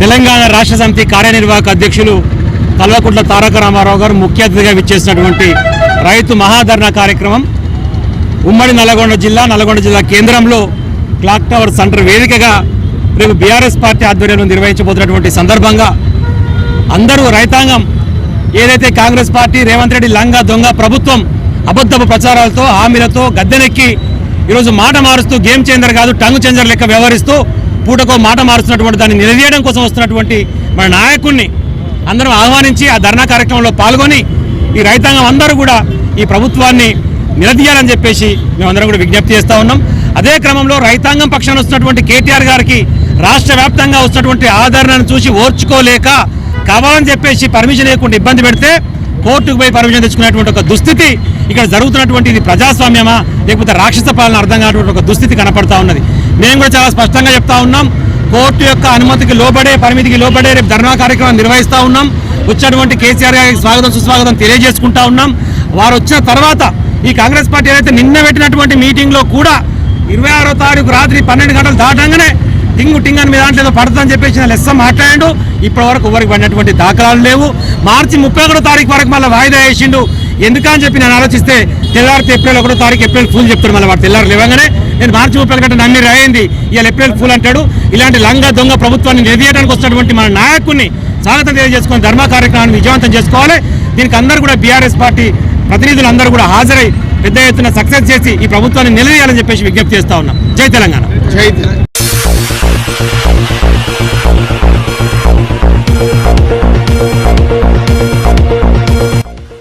తెలంగాణ రాష్ట్ర సమితి కార్యనిర్వాహక అధ్యక్షులు కల్వకుంట్ల తారక రామారావు గారు ముఖ్య అతిథిగా విచ్చేసినటువంటి రైతు మహాధరణ కార్యక్రమం ఉమ్మడి నల్గొండ జిల్లా నల్గొండ జిల్లా కేంద్రంలో క్లాక్ టవర్ సెంటర్ వేదికగా రేపు బీఆర్ఎస్ పార్టీ ఆధ్వర్యంలో నిర్వహించబోతున్నటువంటి సందర్భంగా అందరూ రైతాంగం ఏదైతే కాంగ్రెస్ పార్టీ రేవంత్ రెడ్డి లంగా దొంగ ప్రభుత్వం అబద్ధపు ప్రచారాలతో హామీలతో గద్దెనెక్కి ఈరోజు మాట మారుస్తూ గేమ్ చేంజర్ కాదు టంగ్ చేంజర్ లెక్క వ్యవహరిస్తూ పూటకో మాట మారుస్తున్నటువంటి దాన్ని నిలదీయడం కోసం వస్తున్నటువంటి మన నాయకుడిని అందరం ఆహ్వానించి ఆ ధర్నా కార్యక్రమంలో పాల్గొని ఈ రైతాంగం అందరూ కూడా ఈ ప్రభుత్వాన్ని నిలదీయాలని చెప్పేసి మేమందరం కూడా విజ్ఞప్తి చేస్తూ ఉన్నాం. అదే క్రమంలో రైతాంగం పక్షాన వస్తున్నటువంటి కేటీఆర్ గారికి రాష్ట్ర వ్యాప్తంగా వస్తున్నటువంటి ఆదరణను చూసి ఓర్చుకోలేక కావాలని చెప్పేసి పర్మిషన్ లేకుండా ఇబ్బంది పెడితే కోర్టుకు పోయి పర్మిషన్ తెచ్చుకునేటువంటి ఒక దుస్థితి ఇక్కడ జరుగుతున్నటువంటి ఇది ప్రజాస్వామ్యమా లేకపోతే రాక్షస పాలన అర్థం కానటువంటి ఒక దుస్థితి కనపడతా ఉన్నది. మేము కూడా చాలా స్పష్టంగా చెప్తా ఉన్నాం. కోర్టు యొక్క అనుమతికి లోబడే పరిమితికి లోబడే రేపు ధర్నా కార్యక్రమం నిర్వహిస్తూ ఉన్నాం. వచ్చినటువంటి కేసీఆర్ గారికి స్వాగతం సుస్వాగతం తెలియజేసుకుంటా ఉన్నాం. వారు వచ్చిన తర్వాత ఈ కాంగ్రెస్ పార్టీ ఏదైతే నిన్న పెట్టినటువంటి మీటింగ్లో కూడా ఇరవై ఆరో తారీఖు రాత్రి పన్నెండు గంటలు దాటంగానే టింగు టింగ్ అని మీ దాంట్లో ఏదో పడుతుందని చెప్పేసి లెస్స మాట్లాడాడు. ఇప్పటి వరకు ఎవరికి పడినటువంటి దాఖలాలు లేవు. మార్చి ముప్పై ఒకటో తారీఖు వరకు మళ్ళీ వాయిదా వేసిండు. ఎందుకని చెప్పి నేను ఆలోచిస్తే తెల్లారితే ఏప్రిల్ ఒకటో తారీఖు ఏప్రిల్ ఫుల్ చెప్తాడు మళ్ళీ వాడు. తెల్లారు లేవగానే నేను మార్చి ముప్పై కంటే నన్ను రాయింది. ఇలా ఏప్రిల్ ఫుల్ అంటాడు. ఇలాంటి లంగ దొంగ ప్రభుత్వాన్ని నిలదీయడానికి వస్తున్నటువంటి మన నాయకుడిని స్వాగతం తెలియజేసుకొని ధర్మ కార్యక్రమాన్ని విజయవంతం చేసుకోవాలి. దీనికి అందరూ కూడా బీఆర్ఎస్ పార్టీ ప్రతినిధులు అందరూ కూడా హాజరై పెద్ద ఎత్తున సక్సెస్ చేసి ఈ ప్రభుత్వాన్ని నిలదీయాలని చెప్పేసి విజ్ఞప్తి చేస్తా ఉన్నాం. జై తెలంగాణ. జై Telangana.